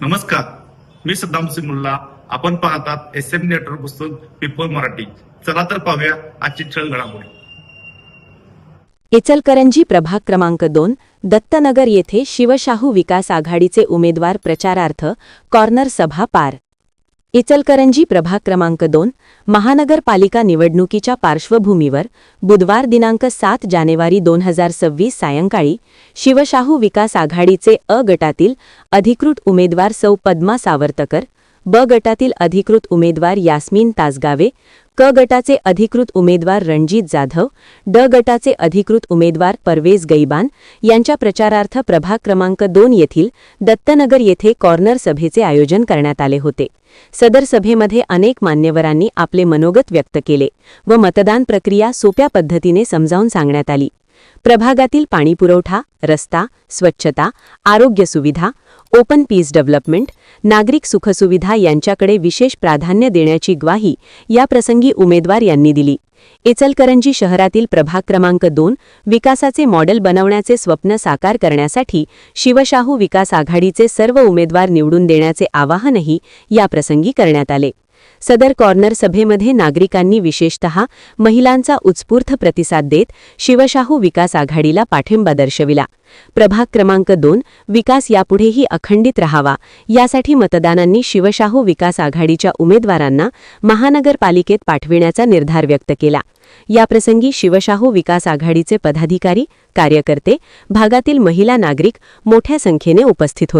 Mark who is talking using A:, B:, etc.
A: नमस्कार. मी सद्दाम सिमुल्ला आपण पाहतात एस एम नेटवर्क पुस्तक पीपल मराठी. चला तर पाहूया आजची छळ घडामोडी.
B: इचलकरंजी प्रभाग क्रमांक दोन दत्तनगर येथे शिवशाहू विकास आघाडीचे उमेदवार प्रचारार्थ कॉर्नर सभा पार. इचलकरंजी प्रभाग क्रमांक दोन महानगरपालिका निवडणुकीच्या पार्श्वभूमीवर बुधवार दिनांक सात जानेवारी दोन हजार सव्वीस सायंकाळी शिवशाहू विकास आघाडीचे अ गटातील अधिकृत उमेदवार सौ पद्मा सावरतकर ब गटातील अधिकृत उमेदवार यास्मीन तासगावे क गटाचे अधिकृत उमेदवार रणजित जाधव ड गटाचे अधिकृत उमेदवार परवेज गैबान यांच्या प्रचारार्थ प्रभाग क्रमांक दोन येथील दत्तनगर येथे कॉर्नर सभेचे आयोजन करण्यात आले होते. सदर सभेमध्ये अनेक मान्यवरांनी आपले मनोगत व्यक्त केले व मतदान प्रक्रिया सोप्या पद्धतीने समजावून सांगण्यात आली. प्रभागातील पाणीपुरवठा रस्ता स्वच्छता आरोग्य सुविधा ओपन पीस डेव्हलपमेंट नागरिक सुखसुविधा यांच्याकडे विशेष प्राधान्य देण्याची ग्वाही याप्रसंगी उमेदवार यांनी दिली. इचलकरंजी शहरातील प्रभाग क्रमांक दोन विकासाचे मॉडेल बनवण्याचे स्वप्न साकार करण्यासाठी शिवशाहू विकास आघाडीचे सर्व उमेदवार निवडून देण्याचे आवाहनही याप्रसंगी करण्यात आले. सदर कॉर्नर सभेमध्ये नागरिकांनी विशेषतः महिलांचा उत्स्फूर्त प्रतिसाद देत शिवशाहू विकास आघाडीला पाठिंबा दर्शविला. प्रभाग क्रमांक दोन विकास यापुढेही अखंडित राहावा यासाठी मतदानांनी शिवशाहू विकास आघाडीच्या उमेदवारांना महानगरपालिकेत पाठविण्याचा निर्धार व्यक्त केला. याप्रसंगी शिवशाहू विकास आघाडीचे पदाधिकारी कार्यकर्ते भागातील महिला नागरिक मोठ्या संख्येने उपस्थित होते.